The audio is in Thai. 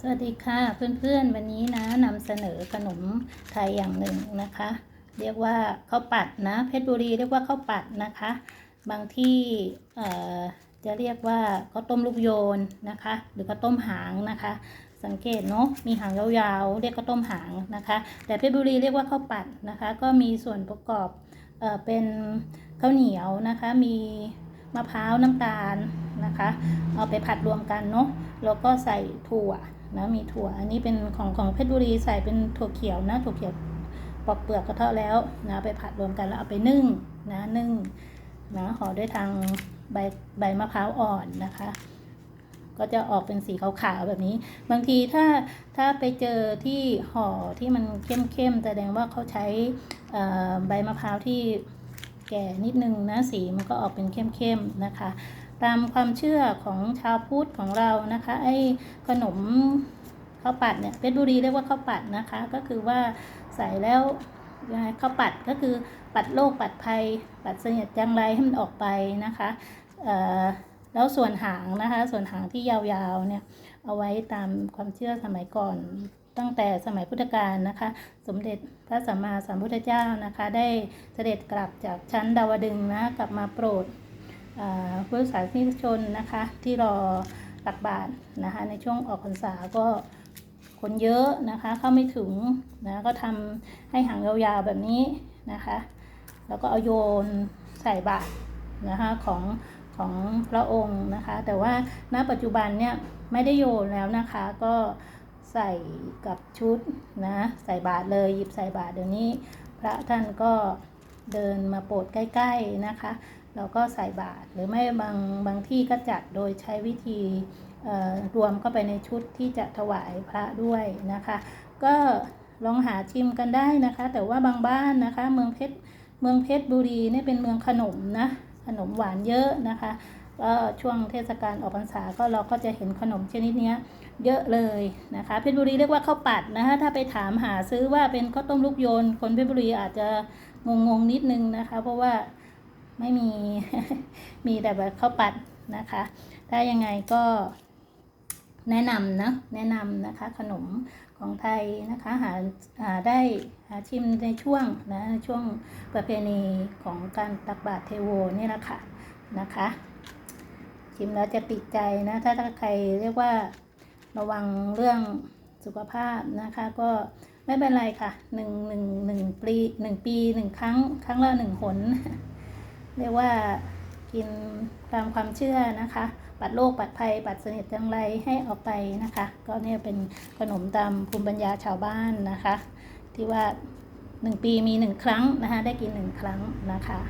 สวัสดีค่ะเพื่อนๆ วันนี้นะนำเสนอขนมไทยอย่างหนึ่งนะคะ เรียกว่าข้าวปัดนะ เพชรบุรีเรียกว่าข้าวปัดนะคะ บางที่จะเรียกว่าข้าวต้มลูกโยนนะคะ หรือข้าวต้มหางนะคะ สังเกตเนาะมีหางยาวๆ เรียกข้าวต้มหางนะคะ แต่เพชรบุรีเรียกว่าข้าวปัดนะคะ ก็มีส่วนประกอบเอ่อเป็นข้าวเหนียวนะคะ มีมะพร้าวน้ำตาลนะคะ เอาไปผัดรวมกันเนาะแล้วก็ใส่ถั่ว นะมีถั่วอันนี้เป็นของของเพชรบุรีใส่เป็นถั่วเขียวนะถั่วเขียวปอกเปลือกก็เท่าแล้วนะไปผัดรวมกันแล้วเอาไปนึ่งนะนึ่งนะห่อด้วยทางใบใบมะพร้าวอ่อนนะคะ ก็จะออกเป็นสีขาวๆแบบนี้ บางทีถ้าถ้าไปเจอที่ห่อที่มันเข้มๆแสดงว่าเขาใช้ใบมะพร้าวที่แก่นิดนึงนะสีมันก็ออกเป็นเข้มๆนะคะ ตามความเชื่อของชาวพุทธของเรานะคะ ไอ้ขนมข้าวปัดเนี่ยเพชรบุรีเรียกว่าข้าวปัดนะคะ ก็คือว่าใส่แล้วยังไงข้าวปัดก็คือปัดโรคปัดภัย ปัดเสนียดจังไรให้มันออกไปนะคะแล้วส่วนหางนะคะ ส่วนหางที่ยาวๆเนี่ยเอาไว้ตามความเชื่อสมัยก่อนตั้งแต่สมัยพุทธกาลนะคะ สมเด็จพระสัมมาสัมพุทธเจ้านะคะ ได้เสด็จกลับจากชั้นดาวดึงนะกลับมาโปรด อ่าผู้สาธารณชนนะคะที่รอตักบาตรนะคะในช่วงออกพรรษาก็คนเยอะนะคะเข้าไม่ถึงนะก็ทำให้หางยาวๆแบบนี้นะคะแล้วก็เอาโยนใส่บาตรนะคะของของพระองค์นะคะ แต่ว่าณปัจจุบันเนี่ยไม่ได้โยนแล้วนะคะก็ใส่กับชุดนะใส่บาตรเลยหยิบใส่บาตรเดี๋ยวนี้พระท่านก็ เดินมาโปรดใกล้ ๆนะคะ เราก็ใส่บาตรหรือไม่บางบางที่ก็จัดโดยใช้วิธีรวมเข้าไปในชุดที่จะถวายพระด้วยนะคะ ก็ลองหาชิมกันได้นะคะ แต่ว่าบางบ้านนะคะ เมืองเพชรเมืองเพชรบุรีเนี่ยเป็นเมืองขนมนะขนมหวานเยอะนะคะ ก็ช่วงเทศกาลออกพรรษาก็เราก็จะเห็นขนมชนิดนี้เยอะเลยนะคะเพชรบุรีเรียกว่าข้าวปัดนะคะถ้าไปถามหาซื้อว่าเป็นข้าวต้มลูกโยน คนเพชรบุรีอาจจะงงๆนิดนึงนะคะ เพราะว่าไม่มีมีแต่แบบข้าวปัดนะคะ ถ้ายังไงก็แนะนำนะแนะนำนะคะขนมของไทยนะคะหาหาได้หาชิมในช่วงนะช่วงประเพณีของการตักบาตรเทโวนี่แหละค่ะนะคะ ชิมแล้วจะติดใจนะ ถ้าถ้าใครเรียกว่าระวังเรื่องสุขภาพนะคะ ก็ไม่เป็นไรค่ะหนึ่งหนึ่งหนึ่งปีหนึ่งปีหนึ่งครั้ง ครั้งละหนึ่งหน เรียกว่ากินตามความเชื่อนะคะ ปัดโรคปัดภัย ปัดเสนิทจังไรให้ออกไปนะคะ ก็เนี่ยเป็นขนมตามภูมิปัญญาชาวบ้านนะคะ ที่ว่าหนึ่งปีมีหนึ่งครั้งนะคะ ได้กินหนึ่งครั้งนะคะ